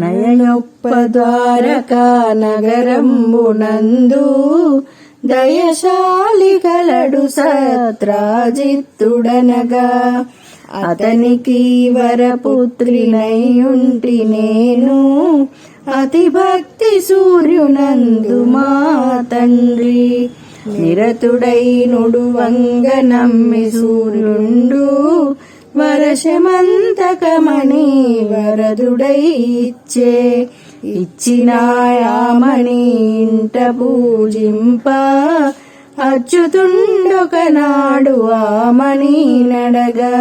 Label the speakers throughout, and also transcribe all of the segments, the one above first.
Speaker 1: నయనొప్పద్వారకా నగరంబునందు దయశాలి కలడు సత్రాజిత్తుడనగా అతనికి వరపుత్రినయుంటి నేను అతి భక్తి సూర్యునందు మా తండ్రి నిరతుడై నుడువంగ నమ్మి సూర్యుండు వరశమంతకమణి వరదుడై ఇచ్చే ఇచ్చినాయామణి ఇంట పూజింప అచ్యుతుండొకనాడు ఆమణి నడగా.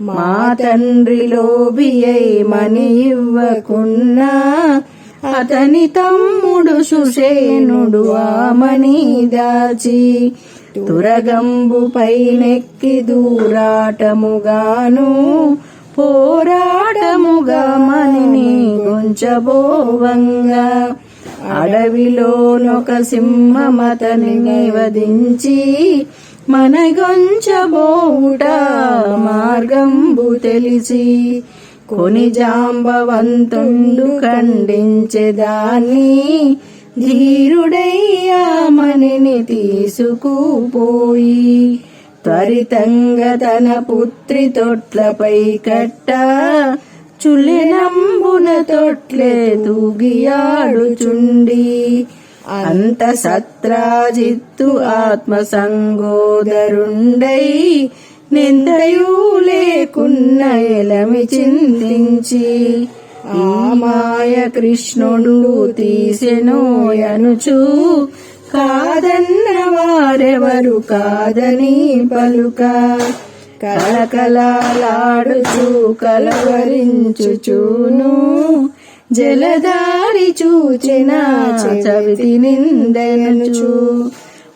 Speaker 1: మా తండ్రి లోబియై మణి ఇవ్వకున్నా అతని తమ్ముడు సుషేనుడు ఆమణి దాచి తురగంబు పైనెక్కి దూరాటముగాను పోరాటముగా మనిని గుంచబోవంగా. అడవిలోనొక సింహమతని నివదించి మన గొంచబోవుట మార్గంబు తెలిసి కొని జాంబవంతుండు ఖండించేదాన్ని ధీరుడయ్యామని తీసుకుపోయి త్వరితంగా తన పుత్రి తొట్లపై కట్ట చులినంబున తొట్లే తూగియాడుచుండి. అంత సత్రాజిత్తు ఆత్మ సంగోదరుండై నిందయూ లేకున్న ఎలమి చిందించి ఆ మాయ కృష్ణుడు తీసెనోయనుచు కాదన్న వారెవరు కాదని పలుక. కలకలాడుచు కలవరించుచును. జలదారి చూచిన చవితి నిందనుచు.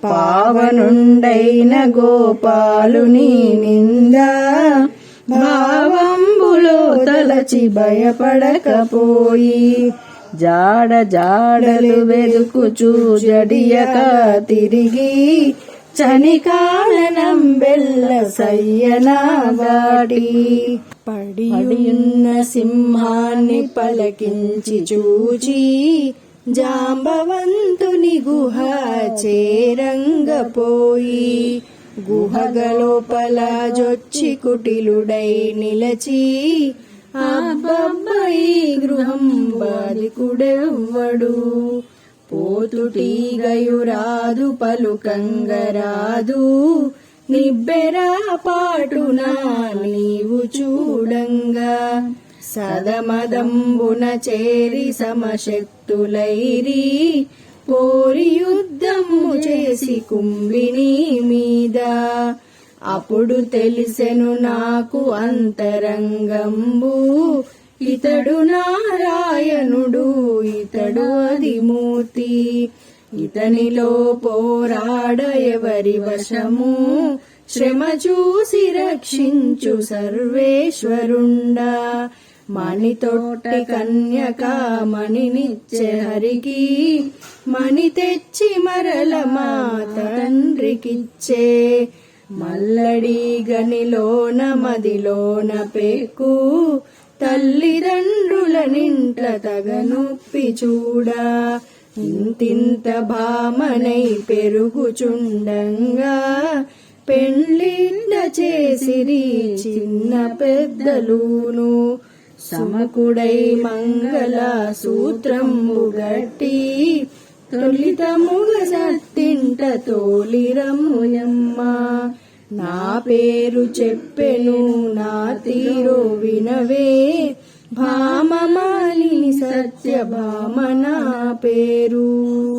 Speaker 1: పావనుండైన గోపాలుని నిందా. భావంబులో తలచి భయపడకపోయి జాడ జాడలు వెదుకుచూ జడియక తిరిగి చనికాననం బెల్ల సయ్యనా దాటి పడియున్న సింహాన్ని పలకించి చూచి జాంబవంతుని గుహ చేరంగపోయి గుహగలోపల జొచ్చి కుటిలుడై నిలచి అబ్బబ్బయి గృహం బాలికుడెవ్వడు. పోతుటీగయురాదు పలుకంగరాదు నిబ్బెరా పాటునా నీవు చూడంగా. సదమదంబున చేరి సమశక్తులైరి పోరి యుద్ధము చేసి కుంభిని మీద. అప్పుడు తెలిసెను నాకు అంతరంగంబు. ఇతడు నారాయణుడు ఇతడు అదిమూర్తి ఇతనిలో పోరాడ ఎవరి వశము? శ్రమ చూసి రక్షించు సర్వేశ్వరుండా. మణి తొట్టె కన్యక మణినిచ్చే హరికి మణి తెచ్చి మరల మా తండ్రికిచ్చే. మల్లడి గనిలోన మదిలోన పేకు తల్లిదండ్రుల నింట్ల తగనొప్పి చూడా. ఇంతింత భామనై పెరుగుచుండంగా పెండ్లిండ చేసిరి చిన్న పెద్దలూను. సమకుడై మంగళ సూత్రంబు గట్టి తొలితముగ సత్తింట తోలిరముయమ్మ నా పేరు చెప్పెను నా తీరు వినవే. భామమాలిని సత్య భామ నా పేరు.